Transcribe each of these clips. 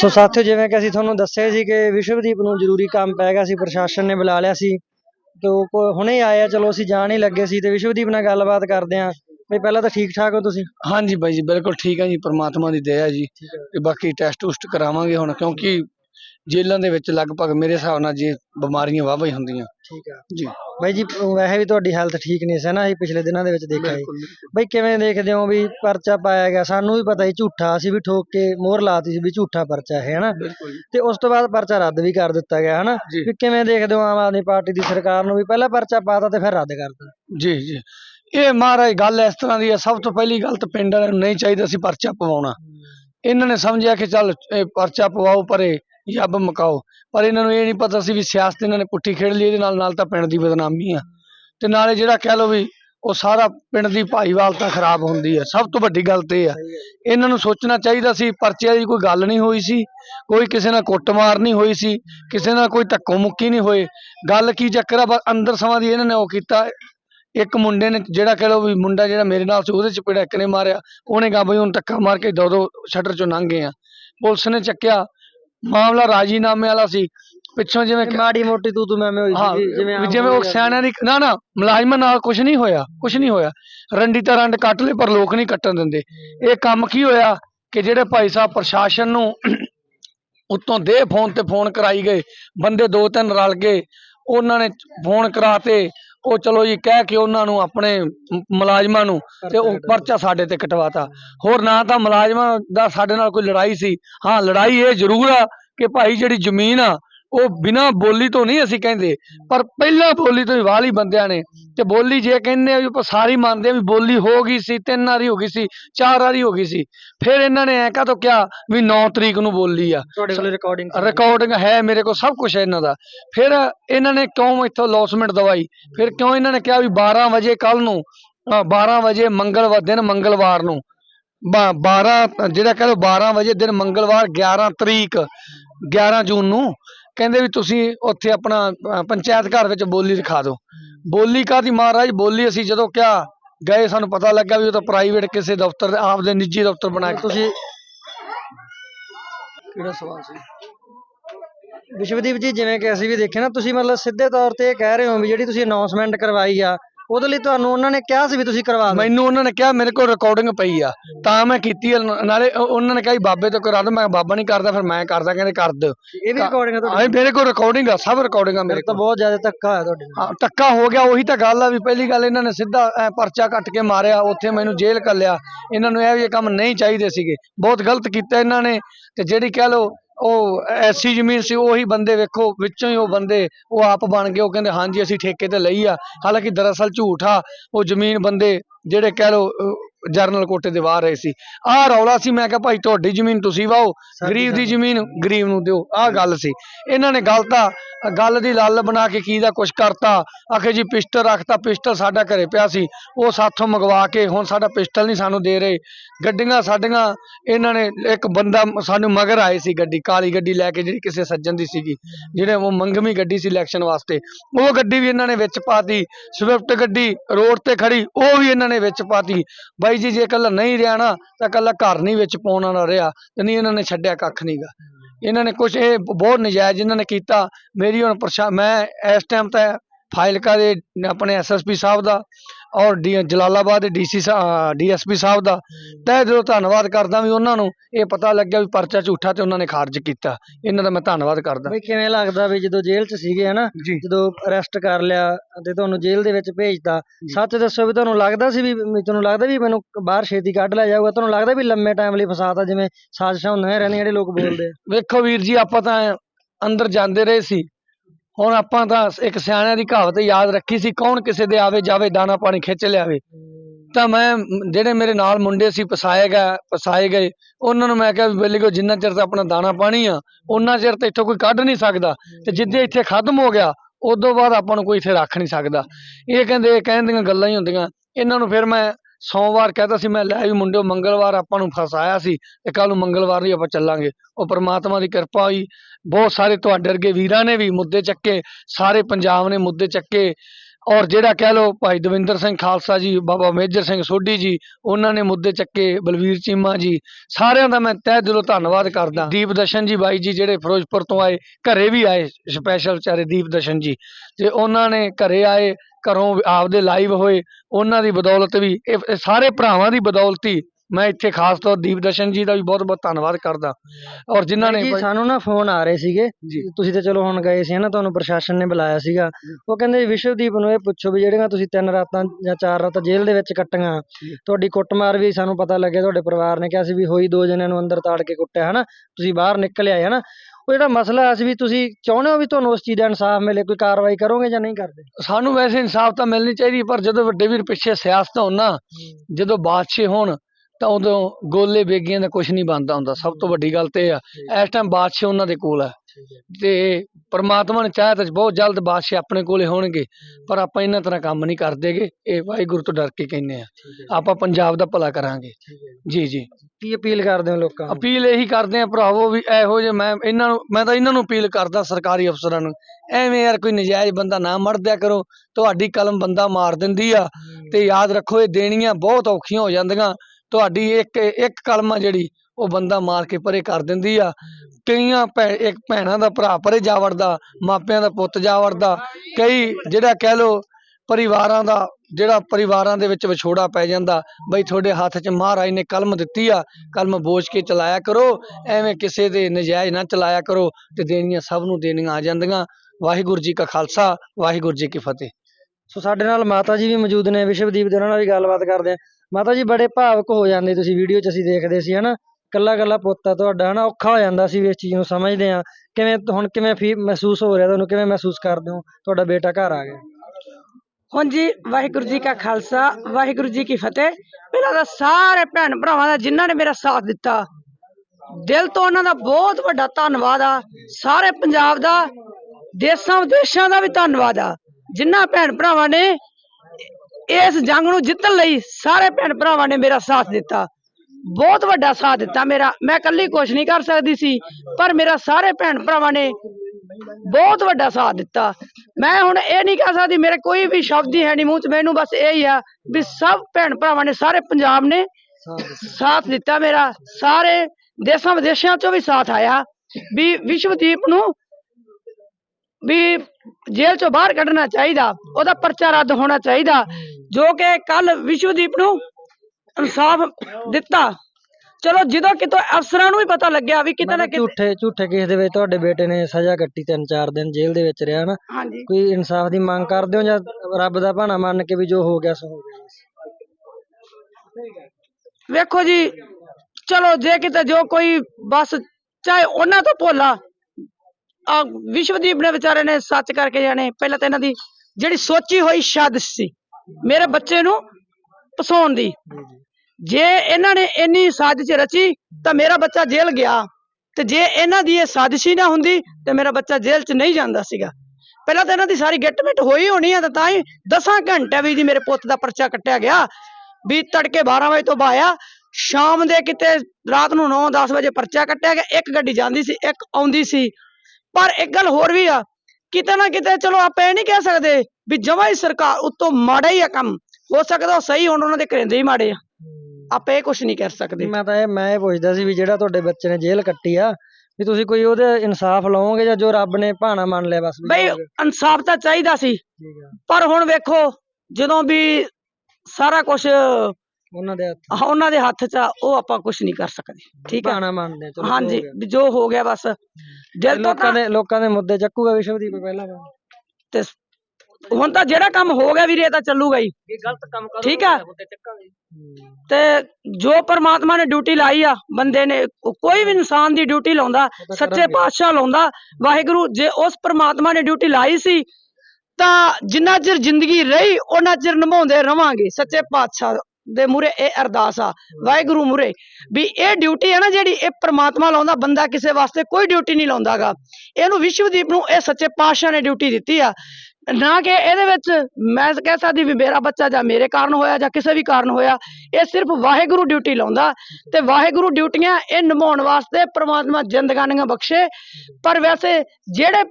ਸੋ ਸਾਥੀਓ ਜਿਵੇਂ ਕਿ ਅਸੀਂ ਤੁਹਾਨੂੰ ਦੱਸਿਆ ਸੀ ਕਿ ਵਿਸ਼ਵਦੀਪ ਨੂੰ ਜ਼ਰੂਰੀ ਕੰਮ ਪੈ ਗਿਆ ਸੀ ਪ੍ਰਸ਼ਾਸਨ ਨੇ ਬੁਲਾ ਲਿਆ ਸੀ। ਤੇ ਉਹ ਹੁਣੇ ਆਇਆ ਚਲੋ ਅਸੀਂ ਜਾਣ ਹੀ ਲੱਗੇ ਸੀ ਤੇ ਵਿਸ਼ਵਦੀਪ ਨਾਲ ਗੱਲਬਾਤ ਕਰਦੇ ਆਂ। ਵੀ ਪਹਿਲਾਂ ਤਾਂ ਠੀਕ ਠਾਕ ਹੋ ਤੁਸੀਂ? ਹਾਂਜੀ ਬਾਈ ਜੀ ਬਿਲਕੁਲ ਠੀਕ ਹੈ ਜੀ ਪ੍ਰਮਾਤਮਾ ਦੀ ਦਇਆ ਜੀ। ਤੇ ਬਾਕੀ ਟੈਸਟ ਟੂਸਟ ਕਰਾਵਾਂਗੇ ਹੁਣ ਕਿਉਂਕਿ ਜੇਲ੍ਹਾਂ ਦੇ ਵਿੱਚ ਲਗਭਗ ਮੇਰੇ ਹਿਸਾਬ ਨਾਲ ਜੀ ਬਿਮਾਰੀਆਂ ਵਾਵਾ ਹੀ ਹੁੰਦੀਆਂ। ਠੀਕ ਆ। ਜੀ। ਬਾਈ ਜੀ ਵੈਸੇ ਵੀ ਤੁਹਾਡੀ ਹੈਲਥ ਠੀਕ ਨਹੀਂ ਸੀ ਨਾ ਅਸੀਂ ਪਿਛਲੇ ਦਿਨਾਂ ਦੇ ਵਿੱਚ ਦੇਖਿਆ ਸੀ। ਬਾਈ ਕਿਵੇਂ ਦੇਖਦੇ ਹੋ ਵੀ ਪਰਚਾ ਪਾਇਆ ਗਿਆ? ਸਾਨੂੰ ਵੀ ਪਤਾ ਸੀ ਝੂਠਾ ਅਸੀਂ ਵੀ ਠੋਕ ਕੇ ਮੋਹਰ ਲਾਤੀ ਸੀ ਵੀ ਝੂਠਾ ਪਰਚਾ ਹੈ ਹਨਾ? ਬਿਲਕੁਲ। ਤੇ ਉਸ ਤੋਂ ਬਾਅਦ ਪਰਚਾ ਰੱਦ ਵੀ ਕਰ ਦਿੱਤਾ ਗਿਆ ਹਨਾ? ਜੀ। ਵੀ ਕਿਵੇਂ ਦੇਖਦੇ ਹੋ ਆਮ ਆਦਮੀ ਪਾਰਟੀ ਦੀ ਸਰਕਾਰ ਨੂੰ ਵੀ ਪਹਿਲਾਂ ਪਰਚਾ ਪਾਤਾ ਤੇ ਫਿਰ ਰੱਦ ਕਰਤਾ? ਜੀ ਜੀ। ਇਹ ਮਹਾਰਾਜ ਗੱਲ ਇਸ ਤਰ੍ਹਾਂ ਦੀ ਹੈ ਸਭ ਤੋਂ ਪਹਿਲੀ ਗੱਲ ਤਾਂ ਪਿੰਡ ਵਾਲਿਆਂ ਨੂੰ ਨਹੀਂ ਚਾਹੀਦਾ ਸੀ ਪਰਚਾ ਪਵਾਉਣਾ। ਇਹਨਾਂ ਨੇ ਸਮਝਿਆ ਕਿ ਚੱਲ, ਇਹ ਪਰਚਾ ਪਵਾਓ, ਪਰੇ ਜੱਬ ਮਕਾਓ। ਪਰ ਇਹਨਾਂ ਨੂੰ ਇਹ ਨਹੀਂ ਪਤਾ ਸੀ ਵੀ ਸਿਆਸਤ ਇਹਨਾਂ ਨੇ ਪੁੱਠੀ ਖੇਡ ਲਈ, ਇਹਦੇ ਨਾਲ ਨਾਲ ਤਾਂ ਪਿੰਡ ਦੀ ਬਦਨਾਮੀ ਆ। ਤੇ ਨਾਲੇ ਜਿਹੜਾ ਕਹਿ ਲਓ ਵੀ ਉਹ ਸਾਰਾ ਪਿੰਡ ਦੀ ਭਾਈਵਾਲਤਾ ਖਰਾਬ ਹੁੰਦੀ ਹੈ ਸਭ ਤੋਂ ਵੱਡੀ ਗੱਲ ਤੇ ਇਹ ਆ। ਇਹਨਾਂ ਨੂੰ ਸੋਚਣਾ ਚਾਹੀਦਾ ਸੀ, ਪਰਚੇ ਦੀ ਕੋਈ ਗੱਲ ਨਹੀਂ ਹੋਈ ਸੀ। ਕੋਈ ਕਿਸੇ ਨਾਲ ਕੁੱਟਮਾਰ ਨਹੀਂ ਹੋਈ ਸੀ। ਕਿਸੇ ਨਾਲ ਕੋਈ ਧੱਕੋ ਮੁੱਕੀ ਨਹੀਂ ਹੋਏ। ਗੱਲ ਕੀ ਚੱਕਰ ਆ, ਬਸ ਅੰਦਰ ਸਮਾਂ ਦੀ ਇਹਨਾਂ ਨੇ ਉਹ ਕੀਤਾ। ਇੱਕ ਮੁੰਡੇ ਨੇ ਜਿਹੜਾ ਕਹਿ ਲਓ ਵੀ ਮੁੰਡਾ ਜਿਹੜਾ ਮੇਰੇ ਨਾਲ ਸੀ ਉਹਦੇ ਚਪੇੜਾ ਇੱਕ ਨੇ ਮਾਰਿਆ। ਉਹਨੇ ਕਹਾ ਬਈ ਉਹਨੂੰ ਧੱਕਾ ਮਾਰ ਕੇ ਦੋ ਦੋ ਸ਼ਟਰ ਚੋਂ ਲੰਘ ਗਏ ਆ। ਪੁਲਿਸ ਨੇ ਚੱਕਿਆ। ਮਾਮਲਾ ਰਾਜੀਨਾਮੇ ਵਾਲਾ ਸੀ। ਪਿੱਛੋਂ ਜਿਵੇਂ ਮਾੜੀ ਮੋਟੀ ਤੂੰ ਤੂੰ ਮੈਂ ਮੈਂ ਹੋਈ ਸੀ ਜਿਵੇਂ ਜਿਵੇਂ ਉਹ। ਸਿਆਣਿਆਂ ਦੀ ਨਾ ਨਾ ਮੁਲਾਜ਼ਮਾਂ ਨਾਲ ਕੁਝ ਨਹੀਂ ਹੋਇਆ ਕੁਝ ਨਹੀਂ ਹੋਇਆ। ਰੰਡੀ ਤਾਂ ਰੰਡ ਕੱਟ ਲਏ ਪਰ ਲੋਕ ਨਹੀਂ ਕੱਟਣ ਦਿੰਦੇ। ਇਹ ਕੰਮ ਕੀ ਹੋਇਆ ਕਿ ਜਿਹੜੇ ਭਾਈ ਸਾਹਿਬ ਪ੍ਰਸ਼ਾਸਨ ਨੂੰ ਉੱਤੋਂ ਦੇ ਫੋਨ ਤੇ ਫੋਨ ਕਰਾਈ ਗਏ। ਬੰਦੇ ਦੋ ਤਿੰਨ ਰਲ ਗਏ। ਉਹਨਾਂ ਨੇ ਫੋਨ ਕਰਾਤੇ। ਉਹ ਚਲੋ ਜੀ ਕਹਿ ਕੇ ਉਹਨਾਂ ਨੂੰ ਆਪਣੇ ਮੁਲਾਜ਼ਮਾਂ ਨੂੰ ਤੇ ਉਹ ਪਰਚਾ ਸਾਡੇ ਤੇ ਕਟਵਾਤਾ। ਹੋਰ ਨਾ ਤਾਂ ਮੁਲਾਜ਼ਮਾਂ ਦਾ ਸਾਡੇ ਨਾਲ ਕੋਈ ਲੜਾਈ ਸੀ। ਹਾਂ ਲੜਾਈ ਇਹ ਜ਼ਰੂਰ ਆ ਕਿ ਭਾਈ ਜਿਹੜੀ ਜ਼ਮੀਨ ਆ ਉਹ ਬਿਨਾਂ ਬੋਲੀ ਤੋਂ ਨਹੀਂ ਅਸੀਂ ਕਹਿੰਦੇ ਪਰ ਪਹਿਲਾਂ ਬੋਲੀ ਤੋਂ ਹੀ ਵਾਲੀ ਬੰਦਿਆਂ ਨੇ। ਤੇ ਬੋਲੀ ਜੇ ਕਹਿੰਦੇ ਆ ਵੀ ਆਪਾਂ ਸਾਰੀ ਮੰਨਦੇ ਆ ਵੀ ਬੋਲੀ ਹੋ ਗਈ ਸੀ ਤਿੰਨ ਵਾਰੀ ਹੋ ਗਈ ਸੀ ਚਾਰ ਵਾਰੀ ਹੋ ਗਈ ਸੀ ਫਿਰ ਇਹਨਾਂ ਨੇ ਐਂ ਕਾਹਤੋਂ ਕਿਹਾ ਵੀ 9 ਤਰੀਕ ਨੂੰ ਬੋਲੀ ਆ। ਤੁਹਾਡੇ ਕੋਲ ਰਿਕਾਰਡਿੰਗ ਰਿਕਾਰਡਿੰਗ ਹੈ ਮੇਰੇ ਕੋਲ ਸਭ ਕੁਝ ਹੈ ਇਹਨਾਂ ਦਾ। ਫਿਰ ਇਹਨਾਂ ਨੇ ਕਿਉਂ ਇੱਥੋਂ ਲੌਸਮੈਂਟ ਦਵਾਈ? ਫਿਰ ਕਿਉਂ ਇਹਨਾਂ ਨੇ ਕਿਹਾ ਵੀ 12 ਵਜੇ ਕੱਲ ਨੂੰ ਅ, 12 ਵਜੇ ਮੰਗਲਵਾਰ ਦਿਨ ਮੰਗਲਵਾਰ ਨੂੰ ਬਾ- 12 ਜਿਹੜਾ ਕਹਿੰਦੇ 12 ਵਜੇ ਦਿਨ ਮੰਗਲਵਾਰ 11 ਤਰੀਕ 11 ਜੂਨ ਨੂੰ ਕਹਿੰਦੇ ਵੀ ਤੁਸੀਂ ਉੱਥੇ ਆਪਣਾ ਅ, ਪੰਚਾਇਤ ਘਰ ਵਿੱਚ ਬੋਲੀ ਲਿਖਾ ਦਿਓ। ਬੋਲੀ ਕਾਦੀ ਮਹਾਰਾਜ? ਬੋਲੀ ਅਸੀਂ ਜਦੋਂ ਕਿਹਾ ਗਏ ਸਾਨੂੰ ਪਤਾ ਲੱਗਾ ਵੀ ਉਹ ਤਾਂ ਪ੍ਰਾਈਵੇਟ ਕਿਸੇ ਦਫ਼ਤਰ ਆਪਦੇ ਨਿੱਜੀ ਦਫ਼ਤਰ ਬਣਾ ਕੇ। ਤੁਸੀਂ ਕਿਹੜਾ ਸਵਾਲ ਸੀ? ਵਿਸ਼ਵਦੀਪ ਜੀ ਜਿਵੇਂ ਕਿ ਅਸੀਂ ਵੀ ਦੇਖਿਆ ਨਾ ਤੁਸੀਂ ਮਤਲਬ ਸਿੱਧੇ ਤੌਰ ਤੇ ਇਹ ਕਹਿ ਰਹੇ ਹੋ ਵੀ ਜਿਹੜੀ ਤੁਸੀਂ ਅਨਾਉਂਸਮੈਂਟ ਕਰਵਾਈ ਆ ਉਹਦੇ ਲਈ ਤੁਹਾਨੂੰ ਉਹਨਾਂ ਨੇ ਕਿਹਾ ਸੀ ਵੀ ਤੁਸੀਂ ਕਰਵਾ ਦਿਓ। ਮੈਨੂੰ ਉਹਨਾਂ ਨੇ ਕਿਹਾ ਮੇਰੇ ਕੋਲ ਰਿਕਾਰਡਿੰਗ ਪਈ ਆ। ਤਾਂ ਮੈਂ ਕੀਤੀ ਆ, ਨ- ਨਾਲੇ ਉਹ- ਉਹਨਾਂ ਨੇ ਕਿਹਾ ਵੀ ਬਾਬੇ ਤੋਂ ਕਰਾ ਦੋ ਮੈਂ ਬਾਬਾ ਨਹੀਂ ਕਰਦਾ ਫਿਰ ਮੈਂ ਕਰਦਾ। ਕਹਿੰਦੇ ਕਰ ਦਿਓ। ਇਹ ਵੀ ਰਿਕਾਰਡਿੰਗ ਹੈ ਤੁਹਾਡੀ ਮੇਰੇ ਕੋਲ ਰਿਕਾਰਡਿੰਗ ਆ ਸਭ ਰਿਕਾਰਡਿੰਗ ਆ ਮੇਰੇ ਮੇਰੇ ਤਾਂ ਕੋਲ। ਬਹੁਤ ਜ਼ਿਆਦਾ ਧੱਕਾ ਹੋਇਆ ਤੁਹਾਡੇ ਨਾਲ। ਹਾਂ, ਟੱਕਾ ਹੋ ਗਿਆ। ਉਹੀ ਤਾਂ ਗੱਲ ਆ ਵੀ ਪਹਿਲੀ ਗੱਲ ਇਹਨਾਂ ਨੇ ਸਿੱਧਾ ਐਂ ਪਰਚਾ ਕੱਟ ਕੇ ਮਾਰਿਆ। ਉੱਥੇ ਮੈਨੂੰ ਜੇਲ੍ਹ ਕੱਲਿਆ ਇਹਨਾਂ ਨੂੰ ਇਹ ਵੀ ਇਹ ਕੰਮ ਨਹੀਂ ਚਾਹੀਦੇ ਸੀਗੇ। ਬਹੁਤ ਗਲਤ ਕੀਤਾ ਇਹਨਾਂ ਨੇ। ਤੇ ਜਿਹੜੀ ਕਹਿ ਲੋ ਉਹ ਐਸੀ ਜ਼ਮੀਨ ਸੀ, ਉਹੀ ਬੰਦੇ ਵੇਖੋ, ਵਿੱਚੋਂ ਹੀ ਉਹ ਬੰਦੇ, ਉਹ ਆਪ ਬਣ ਗਏ, ਉਹ ਕਹਿੰਦੇ ਹਾਂਜੀ ਅਸੀਂ ਠੇਕੇ ਤੇ ਲਈ ਆ। ਹਾਲਾਂਕਿ ਦਰਅਸਲ ਝੂਠ ਆ, ਉਹ ਜ਼ਮੀਨ ਬੰਦੇ ਜਿਹੜੇ ਕਹਿ ਲੋ ਜਰਨਲ ਕੋਟੇ ਦੇ ਵਾਹ ਰਹੇ ਸੀ। ਆਹ ਰੌਲਾ ਸੀ ਮੈਂ ਕਿਹਾ ਭਾਈ ਤੁਹਾਡੀ ਜ਼ਮੀਨ ਤੁਸੀਂ ਵਾਓ ਗਰੀਬ ਦੀ ਜ਼ਮੀਨ ਗਰੀਬ ਨੂੰ ਦਿਓ। ਆਹ ਗੱਲ ਸੀ। ਇਹਨਾਂ ਨੇ ਗੱਲ ਤਾਂ ਗੱਲ ਦੀ ਲੱਲ ਬਣਾ ਕੇ ਕੀ ਦਾ ਕੁਛ ਕਰਤਾ? ਆਖੇ ਜੀ ਪਿਸਟਲ ਰੱਖਤਾ ਪਿਸਟਲ ਸਾਡਾ ਘਰੇ ਪਿਆ ਸੀ। ਉਹ ਸਾਥੋਂ ਮੰਗਵਾ ਕੇ ਹੁਣ ਸਾਡਾ ਪਿਸਟਲ ਨਹੀਂ ਸਾਨੂੰ ਦੇ ਰਹੇ। ਗੱਡੀਆਂ ਸਾਡੀਆਂ ਇਹਨਾਂ ਨੇ ਇੱਕ ਬੰਦਾ ਸਾਨੂੰ ਮਗਰ ਆਏ ਸੀ ਗੱਡੀ ਕਾਲੀ ਗੱਡੀ ਲੈ ਕੇ ਜਿਹੜੀ ਕਿਸੇ ਸੱਜਣ ਦੀ ਸੀਗੀ ਜਿਹੜੇ ਉਹ ਮੰਗਵੀਂ ਗੱਡੀ ਸੀ ਇਲੈਕਸ਼ਨ ਵਾਸਤੇ। ਉਹ ਗੱਡੀ ਵੀ ਇਹਨਾਂ ਨੇ ਵਿੱਚ ਪਾਤੀ ਸਵਿਫਟ ਗੱਡੀ ਰੋਡ ਤੇ ਖੜੀ ਉਹ ਵੀ ਇਹਨਾਂ ਨੇ ਵਿੱਚ ਪਾਤੀ। ਬਾਈ ਜੀ ਜੇ ਇਕੱਲਾ ਨਹੀਂ ਰਿਹਾ ਨਾ, ਤਾਂ ਇਕੱਲਾ ਘਰ ਨਹੀਂ ਵਿੱਚ ਪਾਉਣ ਵਾਲਾ ਰਿਹਾ, ਤੇ ਨਹੀਂ ਇਹਨਾਂ ਨੇ ਛੱਡਿਆ ਕੱਖ ਨਹੀਂਗਾ ਇਹਨਾਂ ਨੇ ਕੁਝ ਇਹ ਬਹੁਤ ਨਜਾਇਜ਼ ਇਹਨਾਂ ਨੇ ਕੀਤਾ। ਮੇਰੀ ਹੁਣ ਪ੍ਰਸ਼ਾ, ਮੈਂ ਇਸ ਟਾਈਮ ਤਾਂ ਫਾਈਲਕਾ ਦੇ ਆਪਣੇ ਐਸਐਸਪੀ ਸਾਹਿਬ ਦਾ ਔਰ ਡੀ ਜਲਾਲਾਬਾਦ ਦੇ ਡੀਸੀ ਡੀਐਸਪੀ ਸਾਹਿਬ ਦਾ। ਤਹਿ ਦਿਲੋਂ ਧੰਨਵਾਦ ਕਰਦਾ ਵੀ ਉਹਨਾਂ ਨੂੰ ਇਹ ਪਤਾ ਲੱਗਿਆ ਵੀ ਪਰਚਾ ਝੂਠਾ ਤੇ ਉਹਨਾਂ ਨੇ ਖਾਰਜ ਕੀਤਾ। ਇਹਨਾਂ ਦਾ ਮੈਂ ਧੰਨਵਾਦ ਕਰਦਾ। ਬਈ ਕਿਵੇਂ ਲੱਗਦਾ ਵੀ ਜਦੋਂ ਜੇਲ੍ਹ 'ਚ ਸੀਗੇ ਹਨਾ ਜੀ। ਜਦੋਂ ਅਰੈਸਟ ਕਰ ਲਿਆ ਤੇ ਤੁਹਾਨੂੰ ਜੇਲ੍ਹ ਦੇ ਵਿੱਚ ਭੇਜਤਾ ਸੱਚ ਦੱਸੋ ਵੀ ਤੁਹਾਨੂੰ ਲੱਗਦਾ ਸੀ ਵੀ ਵੀ ਤੁਹਾਨੂੰ ਲੱਗਦਾ ਵੀ ਮੈਨੂੰ ਬਾਹਰ ਛੇਤੀ ਕੱਢ ਲਿਆ ਜਾਊਗਾ? ਤੁਹਾਨੂੰ ਲੱਗਦਾ ਵੀ ਲੰਮੇ ਟਾਈਮ ਲਈ ਫਸਾਤਾ ਜਿਵੇਂ ਸਾਜ਼ਿਸ਼ਾਂ ਹੁੰਦੀਆਂ ਰਹਿੰਦੀਆਂ ਜਿਹੜੇ ਲੋਕ ਬੋਲਦੇ ਆ? ਵੇਖੋ ਵੀਰ ਜੀ ਆਪਾਂ ਤਾਂ ਅੰਦਰ ਜਾਂਦੇ ਰਹੇ ਸੀ। ਹੁਣ ਆਪਾਂ ਤਾਂ ਇੱਕ ਸਿਆਣਿਆਂ ਦੀ ਕਹਾਵਤ ਯਾਦ ਰੱਖੀ ਸੀ, ਕੌਣ ਕਿਸੇ ਦੇ ਆਵੇ ਜਾਵੇ, ਦਾਣਾ ਪਾਣੀ ਖਿੱਚ ਲਿਆਵੇ। ਤਾਂ ਮੈਂ ਜਿਹੜੇ ਮੇਰੇ ਨਾਲ ਮੁੰਡੇ ਸੀ ਪਸਾਏ ਗਏ ਪਸਾਏ ਗਏ, ਉਹਨਾਂ ਨੂੰ ਮੈਂ ਕਿਹਾ ਵੀ ਬਿੱਲੀ ਕੋ ਜਿੰਨਾ ਚਿਰ ਤਾਂ ਆਪਣਾ ਦਾਣਾ ਪਾਣੀ ਆ ਉਹਨਾਂ ਚਿਰ ਤਾਂ ਇੱਥੋਂ ਕੋਈ ਕੱਢ ਨਹੀਂ ਸਕਦਾ। ਤੇ ਜਿੱਦੇ ਇੱਥੇ ਖਤਮ ਹੋ ਗਿਆ ਉਦੋਂ ਬਾਅਦ ਆਪਾਂ ਨੂੰ ਕੋਈ ਇੱਥੇ ਰੱਖ ਨਹੀਂ ਸਕਦਾ। ਇਹ ਕਹਿੰਦੇ, ਇਹ ਕਹਿਣ ਦੀਆਂ ਗੱਲਾਂ ਹੀ ਹੁੰਦੀਆਂ। ਇਹਨਾਂ ਨੂੰ ਫਿਰ ਮੈਂ ਸੋਮਵਾਰ ਕਹਤਾ ਸੀ, ਮੈਂ ਲੈ ਵੀ ਮੁੰਡਿਓ, ਮੰਗਲਵਾਰ ਆਪਾਂ ਨੂੰ ਫਸਾਇਆ ਸੀ, ਤੇ ਕੱਲ ਨੂੰ ਮੰਗਲਵਾਰ ਹੀ ਆਪਾਂ ਚੱਲਾਂਗੇ। ਉਹ ਪ੍ਰਮਾਤਮਾ ਦੀ ਕਿਰਪਾ ਹੋਈ ਬਹੁਤ ਸਾਰੇ ਤੁਹਾਡੇ ਵਰਗੇ ਵੀਰਾਂ ਨੇ ਵੀ ਮੁੱਦੇ ਚੱਕੇ, ਸਾਰੇ ਪੰਜਾਬ ਨੇ ਮੁੱਦੇ ਚੱਕੇ। ਔਰ ਜਿਹੜਾ ਕਹਿ ਲਓ ਭਾਈ ਦਵਿੰਦਰ ਸਿੰਘ ਖਾਲਸਾ ਜੀ, ਬਾਬਾ ਮੇਜਰ ਸਿੰਘ ਸੋਢੀ ਜੀ, ਉਹਨਾਂ ਨੇ ਮੁੱਦੇ ਚੱਕੇ, ਬਲਵੀਰ ਚੀਮਾ ਜੀ। ਸਾਰਿਆਂ ਦਾ ਮੈਂ ਤਹਿ ਦਿਲੋਂ ਧੰਨਵਾਦ ਕਰਦਾ। ਦੀਪ ਦਸ਼ਨ ਜੀ ਬਾਈ ਜੀ ਜਿਹੜੇ ਫਿਰੋਜ਼ਪੁਰ ਤੋਂ ਆਏ, ਘਰੇ ਵੀ ਆਏ ਸਪੈਸ਼ਲ ਵਿਚਾਰੇ ਦੀਪ ਦਸ਼ਨ ਜੀ। ਤੇ ਉਹਨਾਂ ਨੇ ਘਰੇ ਆਏ, ਘਰੋਂ ਆਪਦੇ ਲਾਈਵ ਹੋਏ, ਉਹਨਾਂ ਦੀ ਬਦੌਲਤ ਵੀ, ਇਹ ਇਹ ਸਾਰੇ ਭਰਾਵਾਂ ਦੀ ਬਦੌਲਤ ਹੀ ਮੈਂ ਇੱਥੇ ਖਾਸ ਤੌਰ ਦੀਪ ਦਸ਼ਨ ਜੀ ਦਾ ਵੀ ਬਹੁਤ ਬਹੁਤ ਧੰਨਵਾਦ ਕਰਦਾ। ਔਰ ਜਿਨ੍ਹਾਂ ਨੇ ਜੀ ਸਾਨੂੰ ਨਾ ਫੋਨ ਆ ਰਹੇ ਸੀਗੇ। ਜੀ। ਤੁਸੀਂ ਤੇ ਚਲੋ ਹੁਣ ਗਏ ਸੀ ਨਾ ਤੁਹਾਨੂੰ ਪ੍ਰਸ਼ਾਸਨ ਨੇ ਬੁਲਾਇਆ ਸੀਗਾ। ਉਹ ਕਹਿੰਦੇ ਵੀ ਵਿਸ਼ਵਦੀਪ ਨੂੰ ਇਹ ਪੁੱਛੋ ਵੀ ਜਿਹੜੀਆਂ ਤੁਸੀਂ ਤਿੰਨ ਰਾਤਾਂ ਜਾਂ ਚਾਰ ਰਾਤਾਂ ਜੇਲ੍ਹ ਦੇ ਵਿੱਚ ਕੱਟੀਆਂ ਤੁਹਾਡੀ ਕੁੱਟਮਾਰ ਵੀ ਸਾਨੂੰ ਪਤਾ ਲੱਗਿਆ ਤੁਹਾਡੇ ਪਰਿਵਾਰ ਨੇ ਕਿਹਾ ਸੀ ਵੀ ਹੋਈ ਦੋ ਜਣਿਆਂ ਨੂੰ ਅੰਦਰ ਤਾੜ ਕੇ ਕੁੱਟਿਆ ਹਨਾ ਤੁਸੀਂ ਬਾਹਰ ਨਿਕਲ ਆਏ ਹਨਾ। ਉਹ ਜਿਹੜਾ ਮਸਲਾ ਸੀ ਵੀ ਤੁਸੀਂ ਚਾਹੁੰਦੇ ਹੋ ਵੀ ਤੁਹਾਨੂੰ ਉਸ ਚੀਜ਼ ਦਾ ਇਨਸਾਫ ਮਿਲੇ ਕੋਈ ਕਾਰਵਾਈ ਕਰੋਗੇ ਜਾਂ ਨਹੀਂ ਕਰਦੇ? ਸਾਨੂੰ ਵੈਸੇ ਇਨਸਾਫ ਤਾਂ ਮਿਲਣੀ ਚਾਹੀਦੀ ਪਰ ਜਦੋਂ ਵੱਡੇ ਵੀਰ ਪਿੱਛੇ ਸਿਆਸਤ ਹੋਣ ਨਾ ਜਦੋਂ ਬਾਦਸ਼ਾਹ ਹੋਣ ਤਾਂ ਉਦੋਂ ਗੋਲੇ ਬੇਗੀਆਂ ਦਾ ਕੁਝ ਨਹੀਂ ਬਣਦਾ ਹੁੰਦਾ। ਸਭ ਤੋਂ ਵੱਡੀ ਗੱਲ ਤੇ ਆ ਇਸ ਟਾਈਮ ਬਾਦਸ਼ਾਹ ਉਹਨਾਂ ਦੇ ਕੋਲ ਹੈ। ਤੇ ਪਰਮਾਤਮਾ ਨੇ ਚਾਹਿਆ ਤਾਂ ਬਹੁਤ ਜਲਦ ਬਾਦਸ਼ਾਹ ਆਪਣੇ ਕੋਲੇ ਹੋਣਗੇ ਪਰ ਆਪਾਂ ਇਹਨਾਂ ਤਰ੍ਹਾਂ ਕੰਮ ਨਹੀਂ ਕਰਦੇਗੇ ਇਹ ਵਾਹਿਗੁਰੂ ਤੋਂ ਡਰ ਕੇ ਕਹਿੰਦੇ ਆ। ਆਪਾਂ ਪੰਜਾਬ ਦਾ ਭਲਾ ਕਰਾਂਗੇ। ਜੀ। ਜੀ ਕੀ ਅਪੀਲ ਕਰਦੇ ਹੋ ਲੋਕਾਂ ਨੂੰ? ਅਪੀਲ ਇਹੀ ਕਰਦੇ ਆ ਭਰਾਵੋ ਵੀ ਇਹੋ ਜਿਹੇ ਮੈਂ ਇਹਨਾਂ ਨੂੰ ਮੈਂ ਤਾਂ ਇਹਨਾਂ ਨੂੰ ਅਪੀਲ ਕਰਦਾ ਸਰਕਾਰੀ ਅਫਸਰਾਂ ਨੂੰ ਐਵੇਂ ਯਾਰ ਕੋਈ ਨਜਾਇਜ਼ ਬੰਦਾ ਨਾ ਮਰਦਿਆ ਕਰੋ। ਤੁਹਾਡੀ ਕਲਮ ਬੰਦਾ ਮਾਰ ਦਿੰਦੀ ਆ। ਤੇ ਯਾਦ ਰੱਖੋ ਇਹ ਦੇਣੀਆਂ ਬਹੁਤ ਔਖੀਆਂ ਹੋ ਜਾਂਦੀਆਂ। ਤੁਹਾਡੀ ਇੱਕ ਇੱਕ ਕਲਮ ਆ ਜਿਹੜੀ, ਉਹ ਬੰਦਾ ਮਾਰ ਕੇ ਪਰੇ ਕਰ ਦਿੰਦੀ ਆ। ਕਈਆਂ ਭੈ, ਇੱਕ ਭੈਣਾਂ ਦਾ ਭਰਾ ਪਰੇ ਜਾ ਵੜਦਾ, ਮਾਪਿਆਂ ਦਾ ਪੁੱਤ ਜਾ ਵੜਦਾ। ਕਈ ਜਿਹੜਾ ਕਹਿ ਲੋ ਪਰਿਵਾਰਾਂ ਦਾ, ਜਿਹੜਾ ਪਰਿਵਾਰਾਂ ਦੇ ਵਿੱਚ ਵਿਛੋੜਾ ਪੈ ਜਾਂਦਾ, ਬਈ ਤੁਹਾਡੇ ਹੱਥ 'ਚ ਮਹਾਰਾਜ ਨੇ ਕਲਮ ਦਿੱਤੀ ਆ, ਕਲਮ ਬੋਝ ਕੇ ਚਲਾਇਆ ਕਰੋ, ਐਵੇਂ ਕਿਸੇ ਦੇ ਨਜਾਇਜ਼ ਨਾ ਚਲਾਇਆ ਕਰੋ ਤੇ ਦੇਣੀਆਂ ਸਭ ਨੂੰ ਦੇਣੀਆਂ ਆ ਜਾਂਦੀਆਂ। ਵਾਹਿਗੁਰੂ ਜੀ ਕਾ ਖਾਲਸਾ, ਵਾਹਿਗੁਰੂ ਜੀ ਕੀ ਫਤਿਹ। ਸੋ ਸਾਡੇ ਨਾਲ ਮਾਤਾ ਜੀ ਵੀ ਮੌਜੂਦ ਨੇ, ਵਿਸ਼ਵਦੀਪ ਦੇ ਉਹਨਾਂ ਨਾਲ ਵੀ ਗੱਲਬਾਤ ਕਰਦੇ ਆ ਮਾਤਾ ਜੀ ਬੜੇ ਭਾਵਕ ਹੋ ਜਾਂਦੇ ਤੁਸੀਂ ਵੀਡੀਓ 'ਚ ਅਸੀਂ ਦੇਖਦੇ ਸੀ, ਹਨਾ? ਕੱਲਾ ਕੱਲਾ ਪੁੱਤ ਤੁਹਾਡਾ, ਹਨਾ? ਔਖਾ ਹੋ ਜਾਂਦਾ ਸੀ ਵੀ ਇਸ ਚੀਜ਼ ਨੂੰ ਸਮਝਦੇ ਆ। ਕਿਵੇਂ ਹੁਣ ਕਿਵੇਂ ਫੀ, ਮਹਿਸੂਸ ਹੋ ਰਿਹਾ ਤੁਹਾਨੂੰ? ਕਿਵੇਂ ਮਹਿਸੂਸ ਕਰਦੇ ਹੋ? ਤੁਹਾਡਾ ਬੇਟਾ ਘਰ ਆ ਗਿਆ। ਹੁਣ ਵਾਹਿਗੁਰੂ ਜੀ ਕਾ ਖਾਲਸਾ, ਵਾਹਿਗੁਰੂ ਜੀ ਕੀ ਫਤਿਹ। ਪਹਿਲਾਂ ਤਾਂ ਸਾਰੇ ਭੈਣ ਭਰਾਵਾਂ ਦਾ ਜਿਨ੍ਹਾਂ ਨੇ ਮੇਰਾ ਸਾਥ ਦਿੱਤਾ, ਦਿਲ ਤੋਂ ਉਹਨਾਂ ਦਾ ਬਹੁਤ ਵੱਡਾ ਧੰਨਵਾਦ ਆ। ਸਾਰੇ ਪੰਜਾਬ ਦਾ, ਦੇਸ਼ਾਂ ਵਿਦੇਸ਼ਾਂ ਦਾ ਵੀ ਧੰਨਵਾਦ ਆ। ਜਿਨ੍ਹਾਂ ਭੈਣ ਭਰਾਵਾਂ ਨੇ ਇਸ ਜੰਗ ਨੂੰ ਜਿੱਤਣ ਲਈ ਸਾਰੇ ਭੈਣ ਭਰਾਵਾਂ ਨੇ ਮੇਰਾ ਸਾਥ ਦਿੱਤਾ। ਬਹੁਤ ਵੱਡਾ ਸਾਥ ਦਿੱਤਾ ਮੇਰਾ। ਮੈਂ ਇਕੱਲੀ ਕੁਛ ਨਹੀਂ ਕਰ ਸਕਦੀ ਸੀ, ਪਰ ਮੇਰਾ ਸਾਰੇ ਭੈਣ ਭਰਾਵਾਂ ਨੇ ਬਹੁਤ ਵੱਡਾ ਸਾਥ ਦਿੱਤਾ। ਮੈਂ ਹੁਣ ਇਹ ਨਹੀਂ ਕਹਿ ਸਕਦੀ, ਮੇਰੇ ਕੋਈ ਵੀ ਸ਼ਬਦ ਹੀ ਹੈ ਨਹੀਂ ਮੂੰਹ 'ਚ। ਮੈਨੂੰ ਬਸ ਇਹ ਹੀ ਆ ਵੀ ਸਭ ਭੈਣ ਭਰਾਵਾਂ ਨੇ, ਸਾਰੇ ਪੰਜਾਬ ਨੇ ਸਾਥ ਦਿੱਤਾ ਮੇਰਾ। ਸਾਰੇ ਦੇਸ਼ਾਂ ਵਿਦੇਸ਼ਾਂ 'ਚੋਂ ਵੀ ਸਾਥ ਆਇਆ ਵੀ ਵਿਸ਼ਵਦੀਪ ਨੂੰ ਵੀ ਜੇਲ੍ਹ 'ਚੋਂ ਬਾਹਰ ਕੱਢਣਾ ਚਾਹੀਦਾ ਉਹਦਾ ਪਰਚਾ ਰੱਦ ਹੋਣਾ ਚਾਹੀਦਾ। ਜੋ ਕਿ ਕੱਲ ਵਿਸ਼ਵਦੀਪ ਨੂੰ ਇਨਸਾਫ ਦਿੱਤਾ। ਚਲੋ ਜਦੋਂ ਕਿਤੋਂ ਅਫਸਰਾਂ ਨੂੰ ਵੀ ਪਤਾ ਲੱਗਿਆ ਵੀ ਕਿਤੇ ਨਾ ਕਿਤੇ ਝੂਠੇ ਝੂਠੇ ਕੇਸ ਦੇ ਵਿੱਚ ਤੁਹਾਡੇ ਬੇਟੇ ਨੇ ਸਜ਼ਾ ਕੱਟੀ ਤਿੰਨ ਚਾਰ ਦਿਨ ਜੇਲ੍ਹ ਦੇ ਵਿੱਚ ਰਿਹਾ ਨਾ। ਹਾਂਜੀ। ਕੋਈ ਇਨਸਾਫ ਦੀ ਮੰਗ ਕਰਦੇ ਹੋ ਜਾਂ ਰੱਬ ਦਾ ਭਾਣਾ ਮੰਨ ਕੇ ਵੀ ਜੋ ਹੋ ਗਿਆ ਸੋ ਹੋ ਗਿਆ? ਵੇਖੋ ਜੀ ਚਲੋ ਜੇ ਕਿਤੇ ਜੋ ਕੋਈ ਬਸ ਚਾਹੇ ਉਹਨਾਂ ਤੋਂ ਭੋਲਾ ਆ ਵਿਸ਼ਵਦੀਪ ਨੇ ਵਿਚਾਰੇ ਨੇ ਸੱਚ ਕਰਕੇ ਜਾਣੇ, ਪਹਿਲਾਂ ਤਾਂ ਇਹਨਾਂ ਦੀ ਜਿਹੜੀ ਸੋਚੀ ਹੋਈ ਸਾਜ਼ਿਸ਼ ਸੀ, ਮੇਰੇ ਬੱਚੇ ਨੂੰ ਫਸਾਉਣ ਦੀ। ਜੇ ਇਹਨਾਂ ਨੇ ਇੰਨੀ ਸਾਜ਼ਿਸ਼ ਰਚੀ, ਤਾਂ ਮੇਰਾ ਬੱਚਾ ਜੇਲ੍ਹ ਗਿਆ। ਤੇ ਜੇ ਇਹਨਾਂ ਦੀ ਇਹ ਸਾਜ਼ਿਸ਼ ਹੀ ਨਾ ਹੁੰਦੀ, ਤੇ ਮੇਰਾ ਬੱਚਾ ਜੇਲ੍ਹ 'ਚ ਨਹੀਂ ਜਾਂਦਾ ਸੀਗਾ। ਪਹਿਲਾਂ ਤਾਂ ਇਹਨਾਂ ਦੀ ਸਾਰੀ ਗਿੱਟਮਿਟ ਹੋਈ ਹੋਣੀ ਆ, ਤਾਂ ਤਾਂ ਹੀ 10 ਘੰਟੇ ਵੀ ਜੀ ਮੇਰੇ ਪੁੱਤ ਦਾ ਪਰਚਾ ਕੱਟਿਆ ਗਿਆ। ਵੀ ਤੜਕੇ 12 ਵਜੇ ਤੋਂ ਬਾਇਆ ਸ਼ਾਮ ਦੇ ਕਿਤੇ ਰਾਤ ਨੂੰ 9-10 ਵਜੇ ਪਰਚਾ ਕੱਟਿਆ ਗਿਆ, ਇੱਕ ਗੱਡੀ ਜਾਂਦੀ ਸੀ, ਇੱਕ ਆਉਂਦੀ ਸੀ। ਪਰ ਇੱਕ ਗੱਲ ਹੋਰ ਵੀ ਆ ਕਿਤੇ ਨਾ ਕਿਤੇ ਚਲੋ ਆਪਾਂ ਇਹ ਨਹੀਂ ਕਹਿ ਸਕਦੇ ਵੀ ਜਮਾਂ ਹੀ ਸਰਕਾਰ ਉੱਤੋਂ ਮਾੜਾ ਹੀ ਆ ਕੰਮ ਹੋ ਸਕਦਾ ਉਹ ਸਹੀ ਹੋਣ ਉਹਨਾਂ ਦੇ ਘਰਿੰਦੇ ਹੀ ਮਾੜੇ ਆ। ਆਪਾਂ ਇਹ ਕੁਝ ਨਹੀਂ ਕਰ ਸਕਦੇ। ਮੈਂ ਤਾਂ ਇਹ ਮੈਂ ਇਹ ਪੁੱਛਦਾ ਸੀ ਵੀ ਜਿਹੜਾ ਤੁਹਾਡੇ ਬੱਚੇ ਨੇ ਜੇਲ੍ਹ ਕੱਟੀ ਆ ਵੀ ਤੁਸੀਂ ਕੋਈ ਉਹਦੇ ਇਨਸਾਫ ਲਓਗੇ ਜਾਂ ਜੋ ਰੱਬ ਨੇ ਭਾਣਾ ਮੰਨ ਲਿਆ ਬਸ ਬਈ। ਇਨਸਾਫ ਤਾਂ ਚਾਹੀਦਾ ਸੀ। ਪਰ ਹੁਣ ਵੇਖੋ ਜਦੋਂ ਵੀ ਸਾਰਾ ਕੁਝ ਉਹਨਾਂ ਦੇ ਹੱਥ। ਉਹਨਾਂ ਦੇ ਹੱਥ 'ਚ ਆ ਉਹ ਆਪਾਂ ਕੁਝ ਨਹੀਂ ਕਰ ਸਕਦੇ ਠੀਕ ਆ? ਭਾਣਾ ਮੰਨਦੇ ਚਲੋ ਜੋ ਹੋ ਹਾਂਜੀ ਗਿਆ। ਵੀ ਜੋ ਹੋ ਗਿਆ ਬਸ। ਦਿਲ ਤੋਂ ਲੋਕਾਂ ਤਾਂ ਦੇ ਲੋਕਾਂ ਦੇ ਮੁੱਦੇ ਚੱਕੂਗਾ ਵਿਸ਼ਵਦੀਪ ਪਹਿਲਾਂ ਤਾਂ। ਤੇ ਹੁਣ ਤਾਂ ਜਿਹੜਾ ਕੰਮ ਹੋ ਗਿਆ ਵੀਰੇ ਇਹ ਤਾਂ ਚੱਲੂਗਾ ਹੀ। ਠੀਕ ਆ? ਤੇ ਜੋ ਪਰਮਾਤਮਾ ਨੇ ਡਿਊਟੀ ਲਾਈ ਆ ਬੰਦੇ ਨੇ ਕੋ- ਕੋਈ ਵੀ ਇਨਸਾਨ ਦੀ ਡਿਊਟੀ ਲਾਉਂਦਾ ਤਾਂ ਸੱਚੇ ਕਰਾਂਗੇ। ਪਾਤਸ਼ਾਹ ਲਾਉਂਦਾ ਵਾਹਿਗੁਰੂ ਜੇ ਉਸ ਪਰਮਾਤਮਾ ਨੇ ਡਿਊਟੀ ਲਾਈ ਸੀ ਤਾਂ ਜਿੰਨਾ ਚਿਰ ਜ਼ਿੰਦਗੀ ਰਹੀ ਉਹਨਾਂ ਚਿਰ ਨਿਭਾਉਂਦੇ ਰਵਾਂਗੇ ਸੱਚੇ ਪਾਤਸ਼ਾਹ ਦੇ ਮੂਰੇ ਇਹ ਅਰਦਾਸ ਆ। ਵਾਹਿਗੁਰੂ ਮੂਰੇ ਵੀ ਇਹ ਡਿਊਟੀ ਹੈ ਨਾ ਜਿਹੜੀ ਇਹ ਪ੍ਰਮਾਤਮਾ ਲਾਉਂਦਾ ਬੰਦਾ ਕਿਸੇ ਵਾਸਤੇ ਕੋਈ ਡਿਊਟੀ ਨਹੀਂ ਲਾਉਂਦਾਗਾ। ਇਹਨੂੰ ਵਿਸ਼ਵਦੀਪ ਨੂੰ ਇਹ ਸੱਚੇ ਪਾਤਸ਼ਾਹ ਨੇ ਡਿਊਟੀ ਦਿੱਤੀ ਆ। ਨਾ ਕਿ ਇਹਦੇ ਵਿੱਚ ਮੈਂ ਕਹਿ ਸਕਦੀ ਵੀ ਮੇਰਾ ਬੱਚਾ ਜਾਂ ਮੇਰੇ ਕਾਰਨ ਹੋਇਆ ਜਾਂ ਕਿਸੇ ਵੀ ਕਾਰਨ ਹੋਇਆ ਇਹ ਸਿਰਫ ਵਾਹਿਗੁਰੂ ਡਿਊਟੀ ਲਾਉਂਦਾ ਤੇ ਵਾਹਿਗੁਰੂ ਡਿਊਟੀਆਂ ਇਹ ਨਿਭਾਉਣ ਵਾਸਤੇ ਪ੍ਰਮਾਤਮਾ ਜ਼ਿੰਦਗਾਨੀਆਂ ਬਖਸ਼ੇ। ਪਰ ਵੈਸੇ ਜਿਹੜੇ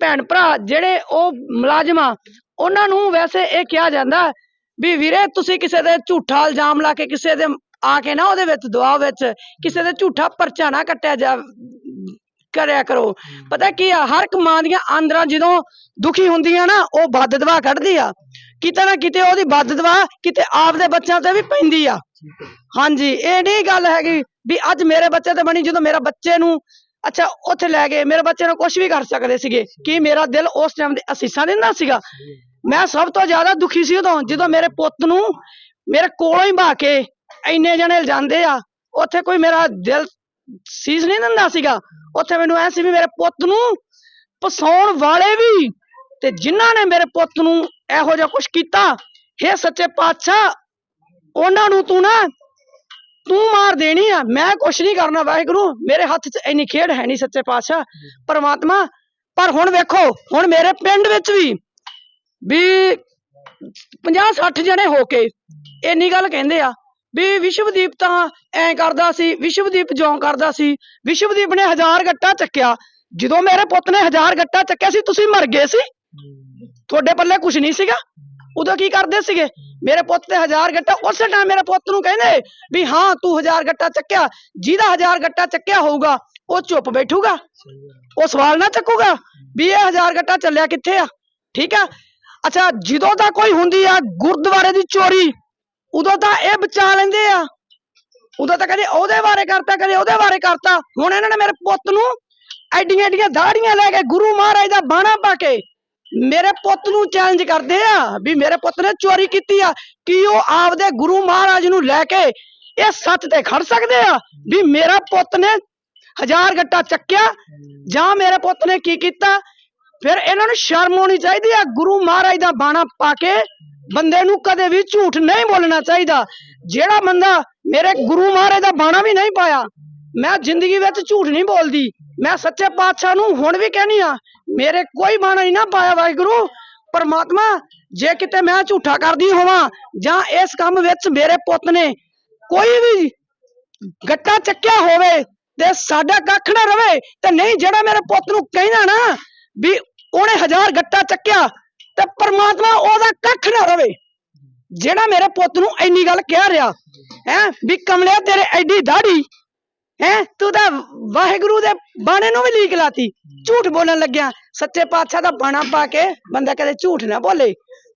ਭੈਣ ਭਰਾ ਜਿਹੜੇ ਉਹ ਮੁਲਾਜ਼ਮ ਆ ਉਹਨਾਂ ਨੂੰ ਵੈਸੇ ਇਹ ਕਿਹਾ ਜਾਂਦਾ ਵੀ ਵੀਰੇ ਤੁਸੀਂ ਕਿਸੇ ਦੇ ਝੂਠਾ ਇਲਜ਼ਾਮ ਲਾ ਕੇ ਕਿਸੇ ਦੇ ਆ ਕੇ ਨਾ ਉਹਦੇ ਵਿੱਚ ਦਬਾਅ ਵਿੱਚ ਕਿਸੇ ਦੇ ਝੂਠਾ ਪਰਚਾ ਨਾ ਕੱਟਿਆ ਜਾ ਕਰਿਆ ਕਰੋ। ਪਤਾ ਕੀ ਆ ਹਰ ਇੱਕ ਮਾਂ ਦੀਆਂ ਆਂਦਰਾਂ ਜਦੋਂ ਦੁਖੀ ਹੁੰਦੀਆਂ ਨਾ ਉਹ ਬੱਦ ਦਵਾ ਕੱਢਦੀ ਆ। ਕਿਤੇ ਨਾ ਕਿਤੇ ਉਹਦੀ ਬੱਦ ਦਵਾ ਕਿਤੇ ਆਪਦੇ ਬੱਚਿਆਂ ਤੇ ਵੀ ਪੈਂਦੀ ਆ। ਹਾਂਜੀ ਇਹ ਨਹੀਂ ਗੱਲ ਹੈਗੀ ਵੀ ਅੱਜ ਮੇਰੇ ਬੱਚੇ ਤੇ ਬਣੀ ਜਦੋਂ ਮੇਰਾ ਬੱਚੇ ਨੂੰ ਅੱਛਾ ਉੱਥੇ ਲੈ ਗਏ ਮੇਰੇ ਬੱਚੇ ਨੂੰ ਕੁਝ ਵੀ ਕਰ ਸਕਦੇ ਸੀਗੇ। ਕੀ ਮੇਰਾ ਦਿਲ ਉਸ ਟਾਈਮ ਦੇ ਅਸੀਸਾਂ ਦਿੰਦਾ ਸੀਗਾ? ਮੈਂ ਸਭ ਤੋਂ ਜ਼ਿਆਦਾ ਦੁਖੀ ਸੀ ਉਦੋਂ, ਜਦੋਂ ਮੇਰੇ ਪੁੱਤ ਨੂੰ ਮੇਰੇ ਕੋਲੋਂ ਹੀ ਬਾ ਕੇ ਇੰਨੇ ਜਣੇ ਲਿਜਾਂਦੇ ਆ। ਉੱਥੇ ਕੋਈ ਮੇਰਾ ਦਿਲ ਸੀਸ ਨਹੀਂ ਦਿੰਦਾ ਸੀਗਾ। ਉੱਥੇ ਮੈਨੂੰ ਐ ਸੀ ਵੀ ਮੇਰੇ ਪੁੱਤ ਨੂੰ ਫਸਾਉਣ ਵਾਲੇ ਵੀ ਤੇ ਜਿਨ੍ਹਾਂ ਨੇ ਮੇਰੇ ਪੁੱਤ ਨੂੰ ਇਹੋ ਜਿਹਾ ਕੁਝ ਕੀਤਾ, ਹੇ ਸੱਚੇ ਪਾਤਸ਼ਾਹ, ਉਹਨਾਂ ਨੂੰ ਤੂੰ ਨਾ, ਤੂੰ ਮਾਰ ਦੇਣੀ ਆ। ਮੈਂ ਕੁਛ ਨਹੀਂ ਕਰਨਾ ਵਾਹਿਗੁਰੂ, ਮੇਰੇ ਹੱਥ 'ਚ ਇੰਨੀ ਖੇਡ ਹੈ ਨਹੀਂ ਸੱਚੇ ਪਾਤਸ਼ਾਹ, ਪਰਮਾਤਮਾ। ਪਰ ਹੁਣ ਵੇਖੋ, ਹੁਣ ਮੇਰੇ ਪਿੰਡ ਵਿੱਚ ਵੀ ਵੀ 50 60 ਜਣੇ ਹੋ ਕੇ ਇੰਨੀ ਗੱਲ ਕਹਿੰਦੇ ਆ ਵੀ ਵਿਸ਼ਵਦੀਪ ਤਾਂ ਐ ਕਰਦਾ ਸੀ ਵਿਸ਼ਵਦੀਪ ਜੋਂ ਕਰਦਾ ਸੀ ਵਿਸ਼ਵਦੀਪ ਨੇ ਹਜ਼ਾਰ ਗੱਟਾ ਚੱਕਿਆ ਜਦੋਂ ਮੇਰੇ ਪੁੱਤ ਨੇ ਹਜ਼ਾਰ ਗੱਟਾ ਚੱਕਿਆ ਸੀ ਤੁਸੀਂ ਮਰ ਗਏ ਸੀ। ਤੁਹਾਡੇ ਪੱਲੇ ਕੁਝ ਨਹੀਂ ਸੀਗਾ। ਉਦੋਂ ਕੀ ਕਰਦੇ ਸੀਗੇ? ਮੇਰੇ ਪੁੱਤ ਤੇ ਹਜ਼ਾਰ ਗੱਟਾ ਉਸੇ ਟਾਈਮ ਮੇਰੇ ਪੁੱਤ ਨੂੰ ਕਹਿੰਦੇ ਵੀ ਹਾਂ ਤੂੰ ਹਜ਼ਾਰ ਗੱਟਾ ਚੱਕਿਆ ਜਿਹਦਾ ਹਜ਼ਾਰ ਗੱਟਾ ਚੱਕਿਆ ਹੋਊਗਾ ਉਹ ਚੁੱਪ ਬੈਠੂਗਾ। ਉਹ ਸਵਾਲ ਨਾ ਚੱਕੂਗਾ ਵੀ ਇਹ ਹਜ਼ਾਰ ਗੱਟਾ ਚੱਲਿਆ ਕਿੱਥੇ ਆ? ਠੀਕ ਆ? ਅੱਛਾ, ਜਦੋਂ ਤਾਂ ਕੋਈ ਹੁੰਦੀ ਆ ਗੁਰਦੁਆਰੇ ਦੀ ਚੋਰੀ, ਉਦੋਂ ਤਾਂ ਇਹ ਬਚਾ ਲੈਂਦੇ ਆ। ਉਦੋਂ ਤਾਂ ਕਦੇ ਉਹਦੇ ਬਾਰੇ ਕਰਤਾ, ਕਦੇ ਉਹਦੇ ਬਾਰੇ ਕਰਤਾ। ਹੁਣ ਇਹਨਾਂ ਨੇ ਮੇਰੇ ਪੁੱਤ ਨੂੰ ਐਡੀਆਂ ਐਡੀਆਂ ਦਾੜੀਆਂ ਲੈ ਕੇ ਗੁਰੂ ਮਹਾਰਾਜ ਦਾ ਬਾਣਾ ਪਾ ਕੇ ਮੇਰੇ ਪੁੱਤ ਨੂੰ ਚੈਲੰਜ ਕਰਦੇ ਆ ਵੀ ਮੇਰੇ ਪੁੱਤ ਨੇ ਚੋਰੀ ਕੀਤੀ ਆ। ਕੀ ਉਹ ਆਪਦੇ ਗੁਰੂ ਮਹਾਰਾਜ ਨੂੰ ਲੈ ਕੇ ਇਹ ਸੱਚ ਤੇ ਖੜ ਸਕਦੇ ਆ ਵੀ ਮੇਰਾ ਪੁੱਤ ਨੇ ਹਜ਼ਾਰ ਗੱਟਾ ਚੱਕਿਆ ਜਾਂ ਮੇਰੇ ਪੁੱਤ ਨੇ ਕੀ ਕੀਤਾ? ਫਿਰ ਇਹਨਾਂ ਨੂੰ ਸ਼ਰਮ ਆਉਣੀ ਚਾਹੀਦੀ ਆ, ਗੁਰੂ ਮਹਾਰਾਜ ਦਾ ਬਾਣਾ ਪਾ ਕੇ ਬੰਦੇ ਨੂੰ ਕਦੇ ਵੀ ਝੂਠ ਨਹੀਂ ਬੋਲਣਾ ਚਾਹੀਦਾ। ਜਿਹੜਾ ਬੰਦਾ ਮੇਰੇ ਗੁਰੂ ਮਹਾਰਾਜ ਦਾ ਬਾਣਾ ਵੀ ਨਹੀਂ ਪਾਇਆ, ਮੈਂ ਜ਼ਿੰਦਗੀ ਵਿੱਚ ਝੂਠ ਨਹੀਂ ਬੋਲਦੀ, ਮੈਂ ਸੱਚੇ ਪਾਤਸ਼ਾਹ ਨੂੰ ਹੁਣ ਵੀ ਕਹਿਣੀ ਆ, ਮੇਰੇ ਕੋਈ ਬਾਣਾ ਨਹੀਂ ਨਾ ਪਾਇਆ ਵਾਹਿਗੁਰੂ, ਪਰਮਾਤਮਾ, ਜੇ ਕਿਤੇ ਮੈਂ ਝੂਠਾ ਕਰਦੀ ਹੋਵਾਂ, ਜਾਂ ਇਸ ਕੰਮ ਵਿੱਚ ਮੇਰੇ ਪੁੱਤ ਨੇ ਕੋਈ ਵੀ ਗੱਟਾ ਚੱਕਿਆ ਹੋਵੇ ਤੇ ਸਾਡਾ ਕੱਖ ਨਾ ਰਵੇ, ਤੇ ਨਹੀਂ ਜਿਹੜਾ ਮੇਰੇ ਪੁੱਤ ਨੂੰ ਕਹਿੰਦਾ ਨਾ ਵੀ ਉਹਨੇ ਹਜ਼ਾਰ ਗੱਟਾ ਚੱਕਿਆ ਤੇ ਪਰਮਾਤਮਾ ਉਹਦਾ ਕੱਖ ਨਾ ਰਵੇ। ਜਿਹੜਾ ਮੇਰੇ ਪੁੱਤ ਨੂੰ ਇੰਨੀ ਗੱਲ ਕਹਿ ਰਿਹਾ, ਹੈ, ਵੀ ਕਮਲਿਆ ਤੇਰੇ ਐਡੀ ਦਾੜੀ, ਹੈ, ਤੂੰ ਤਾਂ ਵਾਹਿਗੁਰੂ ਦੇ ਬਾਣੇ ਨੂੰ ਵੀ ਲੀਕ ਲਾਤੀ। ਝੂਠ ਬੋਲਣ ਲੱਗਿਆ। ਸੱਚੇ ਪਾਤਸ਼ਾਹ ਦਾ ਬਾਣਾ ਪਾ ਕੇ ਬੰਦਾ ਕਦੇ ਝੂਠ ਨਾ ਬੋਲੇ।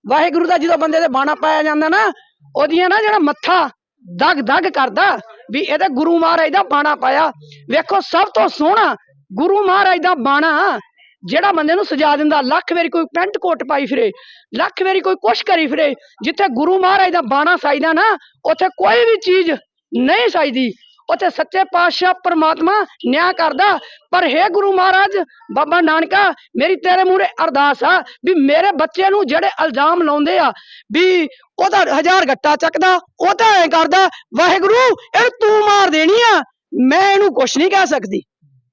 ਵਾਹਿਗੁਰੂ ਦਾ ਜਦੋਂ ਬੰਦੇ ਦੇ ਬਾਣਾ ਪਾਇਆ ਜਾਂਦਾ ਨਾ, ਉਹਦੀਆਂ ਨਾ ਜਿਹੜਾ ਮੱਥਾ ਦਗ ਦਗ ਕਰਦਾ, ਵੀ ਇਹਦੇ ਗੁਰੂ ਮਹਾਰਾਜ ਦਾ ਬਾਣਾ ਪਾਇਆ। ਵੇਖੋ, ਸਭ ਤੋਂ ਸੋਹਣਾ ਗੁਰੂ ਮਹਾਰਾਜ ਦਾ ਬਾਣਾ ਜਿਹੜਾ ਬੰਦੇ ਨੂੰ ਸਜਾ ਦਿੰਦਾ, ਲੱਖ ਵਾਰੀ ਕੋਈ ਪੈਂਟ ਕੋਟ ਪਾਈ ਫਿਰੇ, ਲੱਖ ਵਾਰੀ ਕੋਈ ਕੁਛ ਕਰੀ ਫਿਰੇ, ਜਿੱਥੇ ਗੁਰੂ ਮਹਾਰਾਜ ਦਾ ਬਾਣਾ ਸਾਈਦਾ ਨਾ, ਉੱਥੇ ਕੋਈ ਵੀ ਚੀਜ਼ ਨਹੀਂ ਸਾਈਦੀ। ਉੱਥੇ ਸੱਚੇ ਪਾਤਸ਼ਾਹ ਪ੍ਰਮਾਤਮਾ ਨਿਆਂ ਕਰਦਾ, ਪਰ ਹੈ ਗੁਰੂ ਮਹਾਰਾਜ, ਬਾਬਾ ਨਾਨਕਾ, ਮੇਰੀ ਤੇਰੇ ਮੂਹਰੇ ਅਰਦਾਸ ਆ ਵੀ ਮੇਰੇ ਬੱਚੇ ਨੂੰ ਜਿਹੜੇ ਇਲਜ਼ਾਮ ਲਾਉਂਦੇ ਆ ਵੀ ਉਹਦਾ ਹਜ਼ਾਰ ਗੱਟਾ ਚੱਕਦਾ, ਉਹ ਤਾਂ ਐ ਕਰਦਾ, ਵਾਹਿਗੁਰੂ ਇਹ ਤੂੰ ਮਾਰ ਦੇਣੀ ਆ। ਮੈਂ ਇਹਨੂੰ ਕੁਛ ਨਹੀਂ ਕਹਿ ਸਕਦੀ।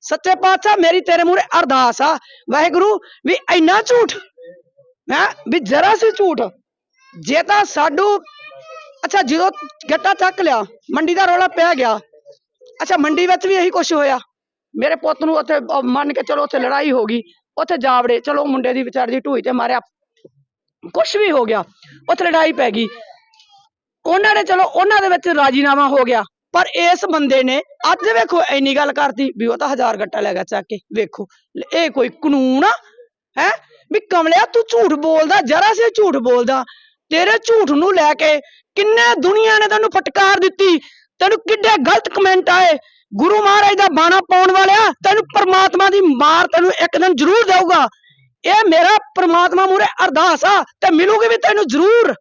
ਸੱਚੇ ਪਾਤਸ਼ਾਹ, ਮੇਰੀ ਤੇਰੇ ਮੂਹਰੇ ਅਰਦਾਸ ਆ। ਵਾਹਿਗੁਰੂ, ਵੀ ਇੰਨਾ ਝੂਠ, ਹੈ, ਵੀ ਜਰਾ ਸੀ ਝੂਠ। ਜੇ ਤਾਂ ਸਾਡੂ, ਅੱਛਾ, ਜਦੋਂ ਗੱਟਾ ਚੱਕ ਲਿਆ, ਮੰਡੀ ਦਾ ਰੌਲਾ ਪੈ ਗਿਆ। ਅੱਛਾ, ਮੰਡੀ ਵਿੱਚ ਵੀ ਇਹੀ ਕੁਛ ਹੋਇਆ। ਮੇਰੇ ਪੁੱਤ ਨੂੰ ਉੱਥੇ ਮੰਨ ਕੇ ਚਲੋ ਉੱਥੇ ਲੜਾਈ ਹੋ ਗਈ। ਉੱਥੇ ਜਾਵੜੇ, ਚਲੋ ਮੁੰਡੇ ਦੀ ਵਿਚਾਰ ਦੀ ਢੂਈ ਤੇ ਮਾਰਿਆ। ਕੁਛ ਵੀ ਹੋ ਗਿਆ, ਉੱਥੇ ਲੜਾਈ ਪੈ ਗਈ। ਉਹਨਾਂ ਨੇ, ਚਲੋ, ਉਹਨਾਂ ਦੇ ਵਿੱਚ ਰਾਜੀਨਾਮਾ ਹੋ ਗਿਆ। ਪਰ ਇਸ ਬੰਦੇ ਨੇ ਅੱਜ ਵੇਖੋ ਇੰਨੀ ਗੱਲ ਕਰਤੀ ਵੀ ਉਹ ਤਾਂ ਹਜ਼ਾਰ ਗੱਟਾ ਲੈ ਗਿਆ ਚੱਕ ਕੇ, ਵੇਖੋ ਇਹ ਕੋਈ ਕਾਨੂੰਨ ਆ, ਹੈ? ਵੀ ਕਮਲਿਆ ਤੂੰ ਝੂਠ ਬੋਲਦਾ, ਜਰਾ ਸੀ ਝੂਠ ਬੋਲਦਾ, ਤੇਰੇ ਝੂਠ ਨੂੰ ਲੈ ਕੇ ਕਿੰਨੇ ਦੁਨੀਆ ਨੇ ਤੈਨੂੰ ਫਟਕਾਰ ਦਿੱਤੀ, ਤੈਨੂੰ ਕਿੱਡੇ ਗਲਤ ਕਮੈਂਟ ਆਏ, ਗੁਰੂ ਮਹਾਰਾਜ ਦਾ ਬਾਣਾ ਪਾਉਣ ਵਾਲਿਆ, ਤੈਨੂੰ ਪਰਮਾਤਮਾ ਦੀ ਮਾਰ ਤੈਨੂੰ ਇੱਕ ਦਿਨ ਜ਼ਰੂਰ ਦੇਊਗਾ, ਇਹ ਮੇਰਾ ਪ੍ਰਮਾਤਮਾ ਮੂਰੇ ਅਰਦਾਸ ਆ, ਤੇ ਮਿਲੂਗੀ ਵੀ ਤੈਨੂੰ ਜ਼ਰੂਰ,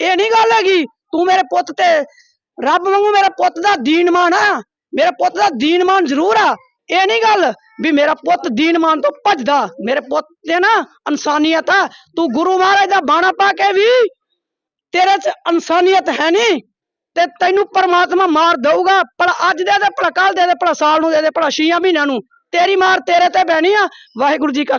ਇਹ ਨਹੀਂ ਗੱਲ ਹੈਗੀ, ਤੂੰ ਮੇਰੇ ਪੁੱਤ ਤੇ ਰੱਬ ਵਾਂਗੂ ਮੇਰੇ ਪੁੱਤ ਦਾ ਦੀਨਮਾਨ ਆ। ਮੇਰੇ ਪੁੱਤ ਦਾ ਦੀਨਮਾਨ ਜ਼ਰੂਰ ਆ। ਇਹ ਨਹੀਂ ਗੱਲ ਵੀ ਮੇਰਾ ਪੁੱਤ ਦੀਨਮਾਨ ਤੋਂ ਭੱਜਦਾ। ਮੇਰੇ ਪੁੱਤ ਤੇ ਨਾ ਇਨਸਾਨੀਅਤ ਆ। ਤੂੰ ਗੁਰੂ ਮਹਾਰਾਜ ਦਾ ਬਾਣਾ ਪਾ ਕੇ ਵੀ ਤੇਰੇ 'ਚ ਇਨਸਾਨੀਅਤ ਹੈ ਨਹੀਂ ਤੇ ਤੈਨੂੰ ਪਰਮਾਤਮਾ ਮਾਰ ਦਊਗਾ। ਪਰ ਅੱਜ ਦੇ ਦੇ, ਭਲਾ ਕੱਲ ਦੇ ਦੇ, ਭਲਾ ਸਾਲ ਨੂੰ ਦੇ ਦੇ, ਭਲਾ ਛੀਆਂ ਮਹੀਨਿਆਂ ਨੂੰ। ਤੇਰੀ ਮਾਰ ਤੇਰੇ ਤੇ ਬਹਿਣੀ ਆ। ਵਾਹਿਗੁਰੂ ਜੀ ਕਾ